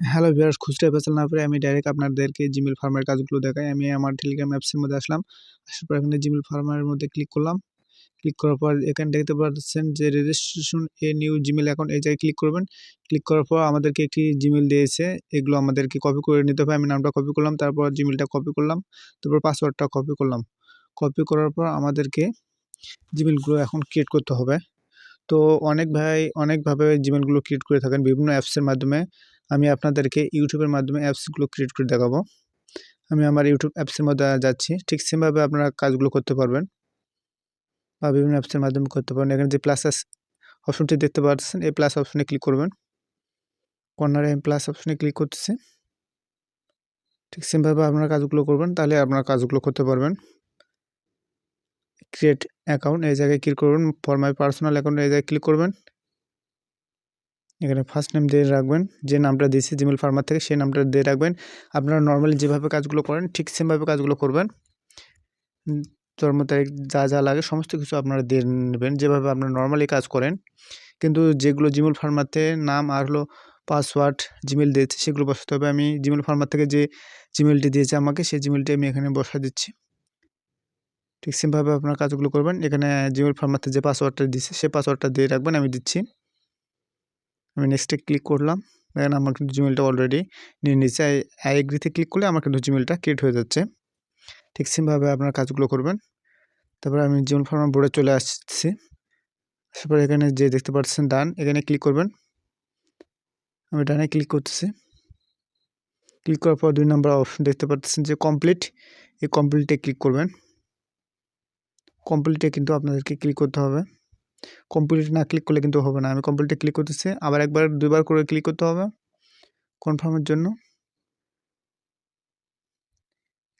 Hello viewers খুচরা পেছাল না পেরে আমি ডাইরেক্ট আপনাদেরকে জিমেল ফার্মের কাজগুলো দেখাই। আমি আমার টেলিগ্রাম অ্যাপসের মধ্যে আসলাম। আসার পর এখানে জিমেল ফার্মের মধ্যে ক্লিক করলাম। ক্লিক করার পর এখানে দেখতে পাচ্ছেন যে registration a new Gmail account এই জায়গায় ক্লিক করবেন। ক্লিক করার পর আমাদেরকে একটি জিমেল দিয়েছে। এগুলো আমাদেরকে কপি করে নিতে হবে। আমি নামটা কপি করলাম। তারপর জিমেলটা কপি করলাম। তারপর পাসওয়ার্ডটা কপি করলাম। কপি করার পর আমাদেরকে জিমেলগুলো এখন ক্রিয়েট করতে হবে। তো অনেক ভাই, অনেকভাবে জিমেলগুলো ক্রিয়েট করে থাকেন বিভিন্ন অ্যাপসের মাধ্যমে। আমি আপনাদেরকে ইউটিউবের মাধ্যমে অ্যাপসগুলো ক্রিয়েট করে দেখাবো। আমি আমার ইউটিউব অ্যাপসের মধ্যে যাচ্ছি। ঠিক সেমভাবে আপনারা কাজগুলো করতে পারবেন বা বিভিন্ন অ্যাপসের মাধ্যমে করতে পারবেন। এখানে যে প্লাস অপশনটি দেখতে পাচ্ছেন, এই প্লাস অপশনে ক্লিক করবেন। কর্নারে প্লাস অপশনে ক্লিক করতেছি। ঠিক সেমভাবে আপনারা কাজগুলো করবেন, তাহলে আপনারা কাজগুলো করতে পারবেন। ক্রিয়েট অ্যাকাউন্ট এই জায়গায় ক্লিক করবেন। ফর মাই পার্সোনাল অ্যাকাউন্ট এই জায়গায় ক্লিক করবেন। এখানে ফার্স্ট নেম দিয়ে রাখবেন, যে নামটা দিয়েছি জিমেল ফার্মার থেকে সেই নামটা দিয়ে রাখবেন। আপনারা নর্মালি যেভাবে কাজগুলো করেন, ঠিক সেমভাবে কাজগুলো করবেন। জন্ম তারিখ যা যা লাগে সমস্ত কিছু আপনারা দিয়ে নেবেন, যেভাবে আপনারা নর্মালি কাজ করেন। কিন্তু যেগুলো জিমেল ফার্মাতে নাম আর হলো পাসওয়ার্ড জিমেল দিয়েছে, সেগুলো বসাতে হবে। আমি জিমেল ফার্মার থেকে যে জিমেলটি দিয়েছে আমাকে, সেই জিমেলটি আমি এখানে বসা দিচ্ছি। ঠিক সেমভাবে আপনার কাজগুলো করবেন। এখানে জিমেল ফার্মাতে যে পাসওয়ার্ডটা দিচ্ছে সেই পাসওয়ার্ডটা দিয়ে রাখবেন, আমি দিচ্ছি। আমি নেক্সটে ক্লিক করলাম। দেখেন আমার কিন্তু জিমেলটা অলরেডি নিয়ে নিচ্ছে আই এগ্রিতে ক্লিক করলে আমার কিন্তু জিমেলটা ক্রিয়েট হয়ে যাচ্ছে। ঠিক সেমভাবে আপনার কাজগুলো করবেন। তারপরে আমি জিমেল ফার্মার বোর্ডে চলে আসছি। তারপর এখানে যে দেখতে পাচ্ছেন ডান, এখানে ক্লিক করবেন। আমি ডানে ক্লিক করতেছি। ক্লিক করার পর দুই নম্বর অপশন দেখতে পাচ্ছেন যে কমপ্লিট এই কমপ্লিটে ক্লিক করবেন। কমপ্লিটে কিন্তু আপনাদেরকে ক্লিক করতে হবে। কমপ্লিট না ক্লিক করলে কিন্তু হবে না। আমি কমপ্লিটে ক্লিক করতেছি, আবার একবার, দুইবার করে ক্লিক করতে হবে। কনফার্মের জন্য।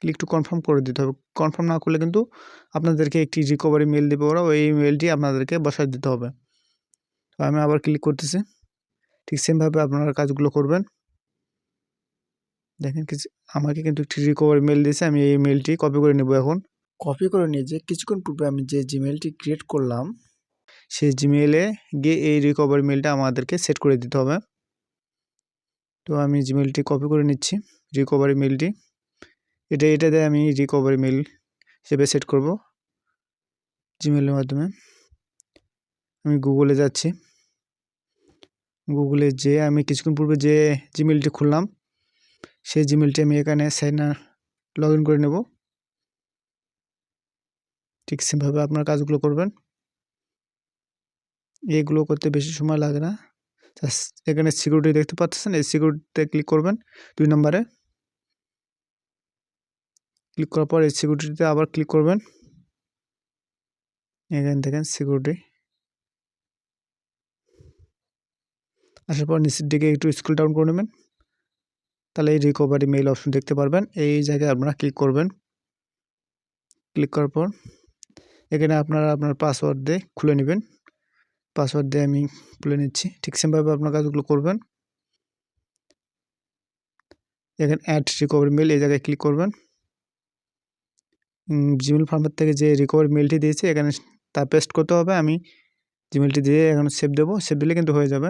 ক্লিক টু কনফার্ম করে দিতে হবে। কনফার্ম না করলে কিন্তু আপনাদেরকে একটি রিকভারি মেল দেবে ওরা। ওই মেলটি আপনাদেরকে বসায় দিতে হবে। তো আমি আবার ক্লিক করতেছি। ঠিক সেমভাবে আপনারা কাজগুলো করবেন। দেখেন কিছু, আমাকে কিন্তু একটি রিকভারি মেল দিয়েছে। আমি এই মেলটি কপি করে নেব এখন। কপি করে নিয়ে যে কিছুক্ষণ পূর্বে আমি যে জিমেলটি ক্রিয়েট করলাম সেই জিমেলে গিয়ে এই রিকভারি মেলটা আমাদেরকে সেট করে দিতে হবে। তো আমি জিমেলটি কপি করে নিচ্ছি রিকভারি মেলটি এটা এটা দিয়ে আমি রিকভারি মেল হিসেবে সেট করব জিমেলের মাধ্যমে। আমি গুগলে যাচ্ছি। গুগলে যে আমি কিছুক্ষণ পূর্বে যে জিমেলটি খুললাম, সেই জিমেলটি আমি এখানে সাইন লগ ইন করে নেব। ঠিক সেভাবে আপনার কাজগুলো করবেন। এগুলো করতে বেশি সময় লাগে না। এখানে সিকিউরিটি দেখতে পাচ্ছেন, এই সিকিউরিটিতে ক্লিক করবেন দুই নম্বরে। ক্লিক করার পর এই সিকিউরিটিতে আবার ক্লিক করবেন। এখানে দেখেন সিকিউরিটি আসার পর নিচের দিকে একটু স্কুল ডাউন করে নেবেন। তাহলে এই রিকভারি মেইল অপশন দেখতে পারবেন। এই জায়গায় আপনারা ক্লিক করবেন। ক্লিক করার পর এখানে আপনারা আপনার পাসওয়ার্ড দিয়ে খুলে নেবেন। পাসওয়ার্ড দিয়ে আমি খুলে নিচ্ছি। ঠিক সেমভাবে আপনার কাজগুলো করবেন। এখানে অ্যাড রিকভারি মেল এই জায়গায় ক্লিক করবেন। জিমেল ফার্মার থেকে যে রিকভারি মেলটি দিয়েছে, এখানে তা পেস্ট করতে হবে। আমি জিমেলটি দিয়ে এখানে সেভ দেবো। সেভ দিলে কিন্তু হয়ে যাবে।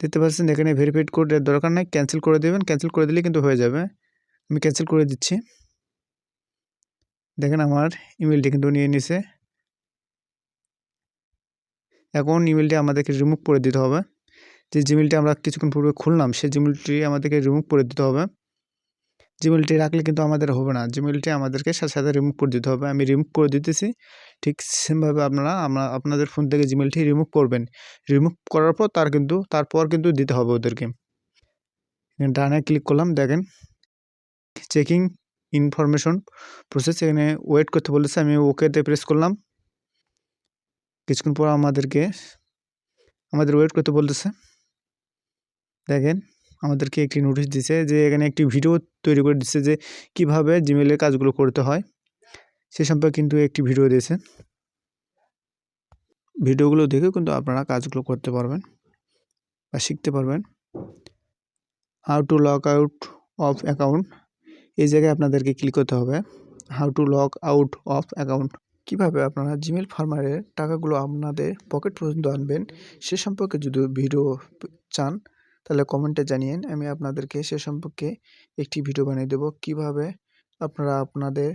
দেখতে পাচ্ছেন এখানে ভেরিফাইড কোডের দরকার নাই। ক্যান্সেল করে দেবেন। ক্যান্সেল করে দিলে কিন্তু হয়ে যাবে। আমি ক্যান্সেল করে দিচ্ছি। দেখেন আমার ইমেলটি কিন্তু নিয়ে নিছে। এখন ইমেলটি আমাদেরকে রিমুভ করে দিতে হবে। যে জিমেলটি আমরা কিছুক্ষণ পূর্বে খুললাম, সেই জিমেলটি আমাদেরকে রিমুভ করে দিতে হবে। জিমেলটি রাখলে কিন্তু আমাদের হবে না। জিমেলটি আমাদেরকে সাথে সাথে রিমুভ করে দিতে হবে। আমি রিমুভ করে দিতেছি। ঠিক সেমভাবে আপনারা, আমরা আপনাদের ফোন থেকে জিমেলটি রিমুভ করবেন। রিমুভ করার পর তার কিন্তু, তারপর কিন্তু দিতে হবে ওদেরকে। ডানে ক্লিক করলাম, দেখেন। চেকিং ইনফরমেশন প্রসেস এখানে ওয়েট করতে বলেছে, আমি ওকেতে প্রেস করলাম। কিছুক্ষণ পর আমাদেরকে, আমাদের ওয়েট করতে বলতেছে। দেখেন, আমাদেরকে একটি নোটিশ দিছে যে, এখানে একটি ভিডিও তৈরি করে দিচ্ছে যে, কীভাবে জিমেলের কাজগুলো করতে হয়। সে সম্পর্কে কিন্তু একটি ভিডিও দিয়েছে। ভিডিওগুলো দেখে কিন্তু আপনারা কাজগুলো করতে পারবেন বা শিখতে পারবেন। How to lock out of account এই জায়গায় আপনাদেরকে ক্লিক করতে হবে। How to lock out of account কীভাবে আপনারা জিমেল ফার্মারের টাকাগুলো আপনাদের পকেট পর্যন্ত আনবেন সে সম্পর্কে যদি ভিডিও চান, তাহলে কমেন্টে জানিয়েন। আমি আপনাদেরকে সে সম্পর্কে একটি ভিডিও বানিয়ে দেবো। কীভাবে আপনারা আপনাদের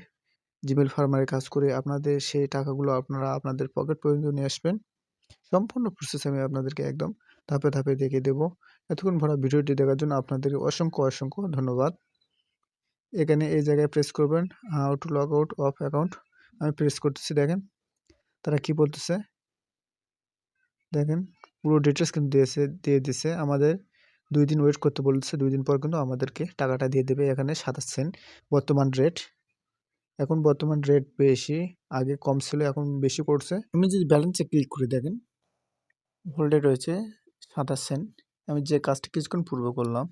জিমেল ফার্মারে কাজ করে আপনাদের সেই টাকাগুলো আপনারা আপনাদের পকেট পর্যন্ত নিয়ে আসবেন, সম্পূর্ণ প্রসেস আমি আপনাদেরকে একদম ধাপে ধাপে দেখিয়ে দেবো। এতক্ষণ ভরা ভিডিওটি দেখার জন্য আপনাদেরকে অসংখ্য অসংখ্য ধন্যবাদ। এখানে এই জায়গায় প্রেস করবেন how to log out of account আমি প্রেস করতেছি, দেখেন। তারা কি বলতেছে? দেখেন, পুরো ডিটেলস কিন্তু দিয়েছে, দিয়ে দিছে। আমাদের দুই দিন ওয়েট করতে বলছে দুই দিন পর কিন্তু আমাদেরকে টাকাটা দিয়ে দেবে এখানে সাতাশ সেন্ট বর্তমান রেট এখন বর্তমান রেট বেশি, আগে কম ছিল, এখন বেশি পড়ছে। আমি যদি ব্যালেন্সে ক্লিক করে, দেখেন। হোল্ডে রয়েছে সাতাশ সেন্ট আমি যে কাজটা কিছুক্ষণ পূর্ব করলাম